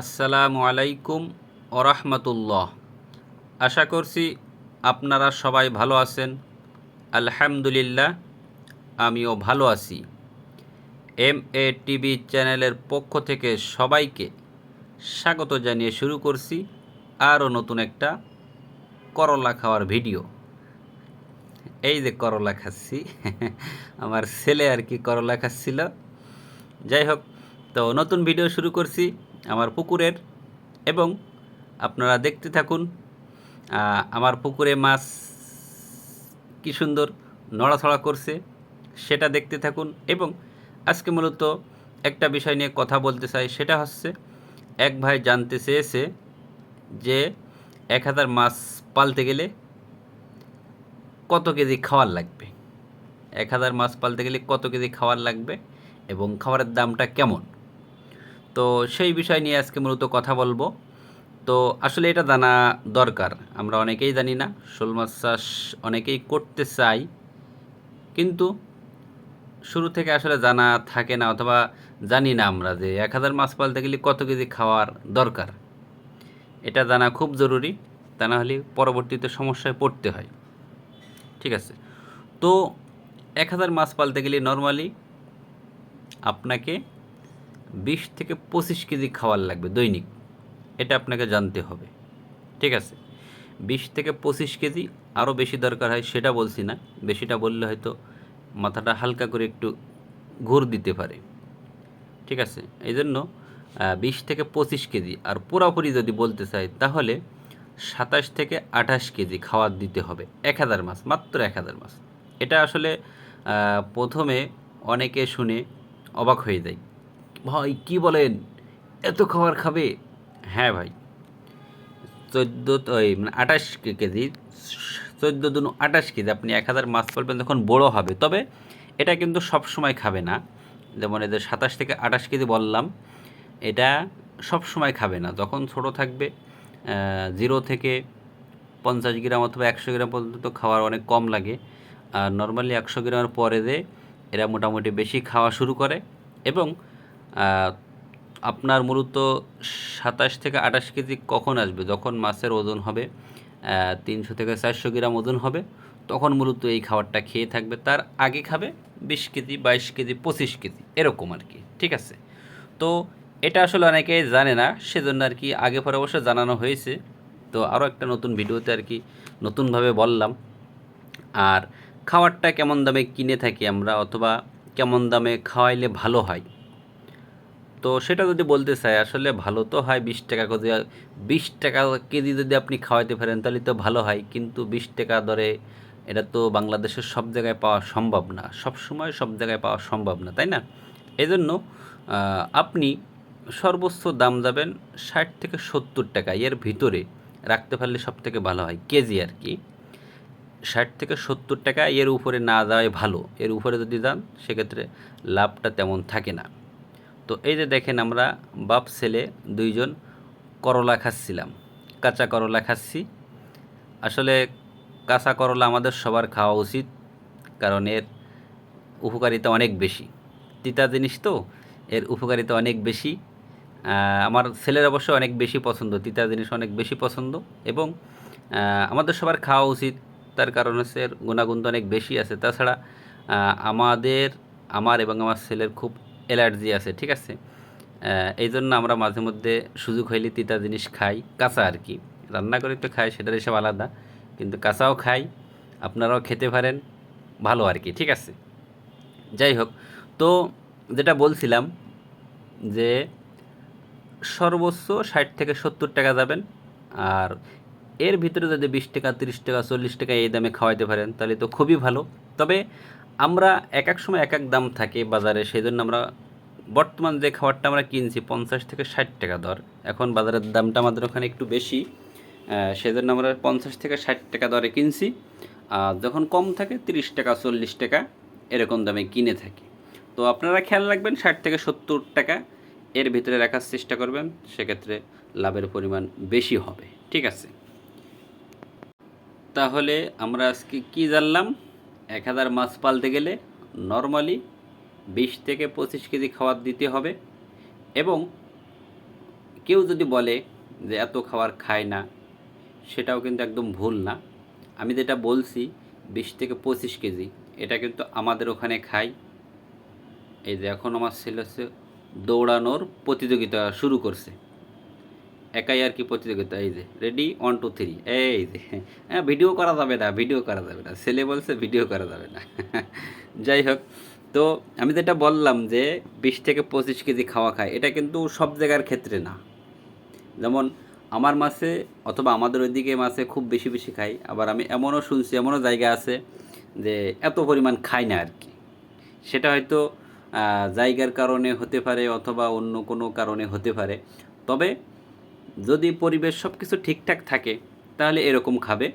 আসসালামু আলাইকুম ওরহমতুল্লাহ আশা করছি আপনারা সবাই ভালো আছেন। আলহামদুলিল্লাহ, আমিও ভালো আছি। এম এ টিভি চ্যানেলের পক্ষ থেকে সবাইকে স্বাগত জানিয়ে শুরু করছি আরও নতুন একটা করলা খাওয়ার ভিডিও। এই যে করলা খাচ্ছি, আমার ছেলে আর কি করলা খাচ্ছিল। যাই হোক তো নতুন ভিডিও শুরু করছি আমার পুকুরের এবং আপনারা দেখতে থাকুন আমার পুকুরে মাছ কি সুন্দর নড়াছড়া করছে, সেটা দেখতে থাকুন এবং আজকে মূলত একটা বিষয় নিয়ে কথা বলতে চাই, সেটা হচ্ছে এক ভাই জানতে চেয়েছে যে এক হাজার মাছ পালতে গেলে কত কেজি খাওয়ার লাগবে? এক হাজার মাছ পালতে গেলে কত কেজি খাওয়ার লাগবে এবং খাবারের দামটা কেমন? তো সেই বিষয় নিয়ে আজকে মূলত কথা বলব। তো আসলে এটা জানা দরকার, আমরা অনেকেই জানি না, শোল মাছ চাষ অনেকেই করতে চাই, কিন্তু শুরু থেকে আসলে জানা থাকে না অথবা জানি না আমরা যে এক হাজার মাছ পালতে গেলে কত কেজি খাওয়ার দরকার। এটা জানা খুব জরুরি, তা না হলে পরবর্তীতে সমস্যায় পড়তে হয়। ঠিক আছে, তো এক হাজার মাছ পালতে গেলে নর্মালি আপনাকে বিশ থেকে পঁচিশ কেজি খাওয়ার লাগবে দৈনিক। এটা আপনাকে জানতে হবে। ঠিক আছে? বিশ থেকে পঁচিশ কেজি আরও বেশি দরকার হয় সেটা বলছি না। বেশিটা বললে হয়তো মাথাটা হালকা করে একটু ঘুর দিতে পারে। ঠিক আছে? এই জন্য বিশ থেকে পঁচিশ কেজি আর পুরোপুরি যদি বলতে চাই তাহলে সাতাশ থেকে আঠাশ কেজি খাওয়ার দিতে হবে। এক হাজার মাছ, মাত্র এক হাজার মাছ। এটা আসলে প্রথমে অনেকে শুনে অবাক হয়ে যায়। ভাই, কি বলেন? এত খাবার খাবে? হ্যাঁ ভাই। চোদ্দ ওই মানে আঠাশ কেজি, চোদ্দ দুন আঠাশ কেজি। আপনি এক হাজার মাছ পালবেন তখন বড়ো হবে। তবে এটা কিন্তু সব সময় খাবে না। যেমন এদের সাতাশ থেকে আঠাশ কেজি বললাম, এটা সব সময় খাবে না। যখন ছোট থাকবে জিরো থেকে পঞ্চাশ গ্রাম অথবা একশো গ্রাম পর্যন্ত খাওয়ার অনেক কম লাগে। আর নর্মালি একশো গ্রামের পরে যে এরা মোটামুটি বেশি খাওয়া শুরু করে এবং আপনার মূলত সাতাশ থেকে আঠাশ কেজি কখন আসবে? যখন মাছের ওজন হবে তিনশো থেকে চারশো গ্রাম ওজন হবে, তখন মূলত এই খাবারটা খেয়ে থাকবে। তার আগে খাবে বিশ কেজি, বাইশ কেজি, পঁচিশ কেজি, এরকম আর কি, ঠিক আছে? তো এটা আসলে অনেকেই জানে না, সেজন্য আর কি আগে পরে অবশ্য জানানো হয়েছে। তো আরও একটা নতুন ভিডিওতে আর কি নতুনভাবে বললাম। আর খাবারটা কেমন দামে কিনে থাকি আমরা, অথবা কেমন দামে খাওয়াইলে ভালো হয়? তো সেটা যদি বলতে চাই, আসলে ভালো তো হয় বিশ টাকা করে বিশ টাকা কেজি যদি আপনি খাওয়াইতে পারেন, তাহলে তো ভালো হয়। কিন্তু বিশ টাকা দরে এটা তো বাংলাদেশের সব জায়গায় পাওয়া সম্ভব না। সব সময় সব জায়গায় পাওয়া সম্ভব না, তাই না? এজন্য আপনি সর্বোচ্চ দাম যাবেন ষাট থেকে সত্তর টাকা। এর ভিতরে রাখতে পারলে সব থেকে ভালো হয় কেজি আর কি। ষাট থেকে সত্তর টাকা এর উপরে না যাওয়াই ভালো। এর উপরে যদি যান, সেক্ষেত্রে লাভটা তেমন থাকে না। তো এই যে দেখেন আমরা বাপ ছেলে দুইজন করলা খাচ্ছিলাম, কাঁচা করলা খাচ্ছি। আসলে কাঁচা করলা আমাদের সবার খাওয়া উচিত, কারণ এর উপকারিতা অনেক বেশি। তিতা জিনিস তো, এর উপকারিতা অনেক বেশি। আমার ছেলের অবশ্য অনেক বেশি পছন্দ, তিতা জিনিস অনেক বেশি পছন্দ এবং আমাদের সবার খাওয়া উচিত। তার কারণ হচ্ছে এর গুণাগুণ তো অনেক বেশি আছে। তাছাড়া আমাদের, আমার এবং আমার ছেলের খুব অ্যালার্জি আছে, ঠিক আছে? এই জন্য আমরা মাঝে মধ্যে সুযোগ হইলে তিতা জিনিস খাই, কাঁচা আর কি। রান্না করে তো খাই, সেটার হিসাব আলাদা, কিন্তু কাঁচাও খাই, আপনারাও খেতে পারেন, ভালো আর কি, ঠিক আছে? যাই হোক, তো যেটা বলছিলাম যে সর্বোচ্চ ষাট থেকে সত্তর টাকা যাবেন, আর এর ভিতরে যদি বিশ টাকা, তিরিশ টাকা, চল্লিশ টাকা এই দামে খাওয়াইতে পারেন, তাহলে তো খুবই ভালো। তবে আমরা এক এক সময় এক এক দাম থাকে বাজারে সেই জন্য আমরা বর্তমান যে খাবারটা আমরা কিনছি, পঞ্চাশ থেকে ষাট টাকা দর। এখন বাজারের দামটা আমাদের ওখানে একটু বেশি সেজন্য আমরা পঞ্চাশ থেকে ষাট টাকা দরে কিনছি। আর যখন কম থাকে, তিরিশ টাকা, চল্লিশ টাকা এরকম দামে কিনে থাকি। তো আপনারা খেয়াল রাখবেন, ষাট থেকে সত্তর টাকা এর ভিতরে রাখার চেষ্টা করবেন, সেক্ষেত্রে লাভের পরিমাণ বেশি হবে। ঠিক আছে? তাহলে আমরা আজকে কি জানলাম? এক হাজার মাছ পালতে গেলে নর্মালি বিশ থেকে পঁচিশ কেজি খাবার দিতে হবে এবং কেউ যদি বলে যে এত খাবার খায় না, সেটাও কিন্তু একদম ভুল না। আমি যেটা বলছি, বিশ থেকে পঁচিশ কেজি, এটা কিন্তু আমাদের ওখানে খাই। এই যে এখন আমার ছেলে হচ্ছে দৌড়ানোর প্রতিযোগিতা শুরু করছে। একাই আর কি প্রতিযোগিতা, এই যে রেডি ওয়ান টু থ্রি এই যে হ্যাঁ ভিডিও করা যাবে না ভিডিও করা যাবে না, ছেলে বলছে ভিডিও করা যাবে না, যাই হোক, তো আমি যেটা বললাম যে বিশ থেকে পঁচিশ কেজি খাওয়া খায়, এটা কিন্তু সব জায়গার ক্ষেত্রে না। যেমন আমার মাছে অথবা আমাদের ওইদিকে মাছে খুব বেশি বেশি খাই, আবার আমি এমনও শুনছি, এমনও জায়গা আছে যে এত পরিমাণ খাই না আর কি। সেটা হয়তো জায়গার কারণে হতে পারে অথবা অন্য কোনো কারণে হতে পারে। তবে যদি পরিবেশ সব কিছু ঠিকঠাক থাকে, তাহলে এরকম খাবে।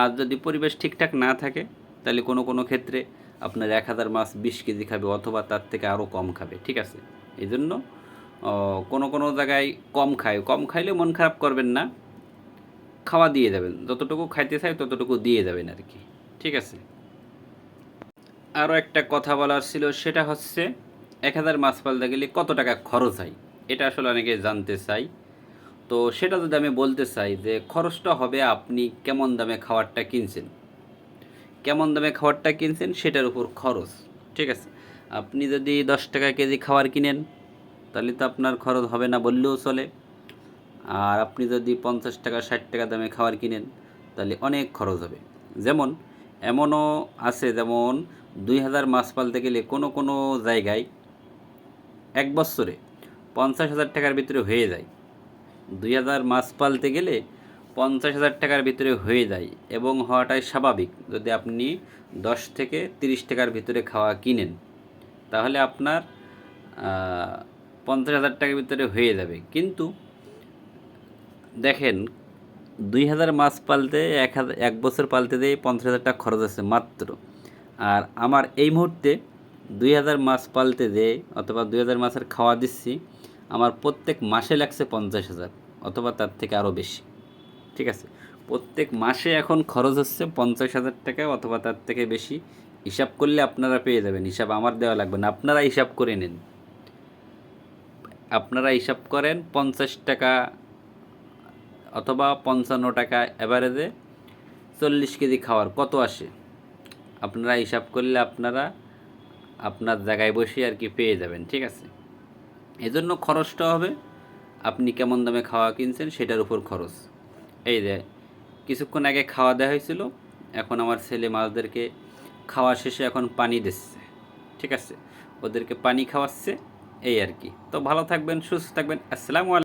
আর যদি পরিবেশ ঠিকঠাক না থাকে, তাহলে কোনো কোনো ক্ষেত্রে আপনার এক হাজার মাছ বিশ কেজি খাবে অথবা তার থেকে আরও কম খাবে, ঠিক আছে? এই জন্য কোনো কোনো জায়গায় কম খায়। কম খাইলে মন খারাপ করবেন না। খাওয়া দিয়ে যাবেন যতটুকু খাইতে চাই ততটুকু দিয়ে যাবেন আর কি, ঠিক আছে? আরও একটা কথা বলার ছিল, সেটা হচ্ছে, এক হাজার মাছ পালতে গেলে কত টাকা খরচ হয়? এটা আসলে অনেকে জানতে চাই তো সেটা যদি আমি বলতে চাই যে খরচটা হবে আপনি কেমন দামে খাবারটা কিনছেন? কেমন দামে খাবারটা কিনছেন সেটার উপর খরচ, ঠিক আছে? আপনি যদি দশ টাকা কেজি খাবার কিনেন, তাহলে তো আপনার খরচ হবে না বললেও চলে। আর আপনি যদি পঞ্চাশ টাকা, ষাট টাকা দামে খাবার কিনেন, তাহলে অনেক খরচ হবে। যেমন, এমনও আছে যেমন দুই হাজার মাছ পালতে গেলে কোনো কোনো জায়গায় এক বছরে পঞ্চাশ হাজার টাকার ভিতরে হয়ে যায়। দুই হাজার মাছ পালতে গেলে পঞ্চাশ হাজার টাকার ভিতরে হয়ে যায় এবং হওয়াটাই স্বাভাবিক। যদি আপনি দশ থেকে তিরিশ টাকার ভিতরে খাওয়া কিনেন, তাহলে আপনার পঞ্চাশ হাজার টাকার ভিতরে হয়ে যাবে। কিন্তু দেখেন, দুই হাজার মাছ পালতে এক হাজার, এক বছর পালতে দিয়ে পঞ্চাশ হাজার টাকা খরচ আছে মাত্র। আর আমার এই মুহূর্তে দুই হাজার মাছ পালতে দিয়ে অথবা দুই হাজার মাছের খাওয়া দিচ্ছি আমার প্রত্যেক মাসে লাগছে পঞ্চাশ হাজার, অথবা তার থেকে আরও বেশি। ঠিক আছে? প্রত্যেক মাসে এখন খরচ হচ্ছে পঞ্চাশ হাজার টাকা, অথবা তার থেকে বেশি। হিসাব করলে আপনারা পেয়ে যাবেন। হিসাব আমার দেওয়া লাগবে না। আপনারা হিসাব করে নিন। আপনারা হিসাব করেন পঞ্চাশ টাকা অথবা পঞ্চান্ন টাকা অ্যাভারেজে চল্লিশ কেজি খাওয়ার। কত আসে? আপনারা হিসাব করলে আপনারা আপনার জায়গায় বসে আর কি পেয়ে যাবেন। ঠিক আছে? এজন্য খরচটা হবে। আপনি কেমন দামে খাওয়া কিনছেন সেটার উপর খরচ। এই যে, কিছুক্ষণ আগে খাওয়া দেওয়া হয়েছিল, এখন আমার ছেলে মাছদেরকে খাওয়া শেষে এখন পানি দিচ্ছে, ঠিক আছে? ওদেরকে পানি খাওয়াচ্ছে, এই আর কি। তো ভালো থাকবেন, সুস্থ থাকবেন, আসসালামু আলাইকুম।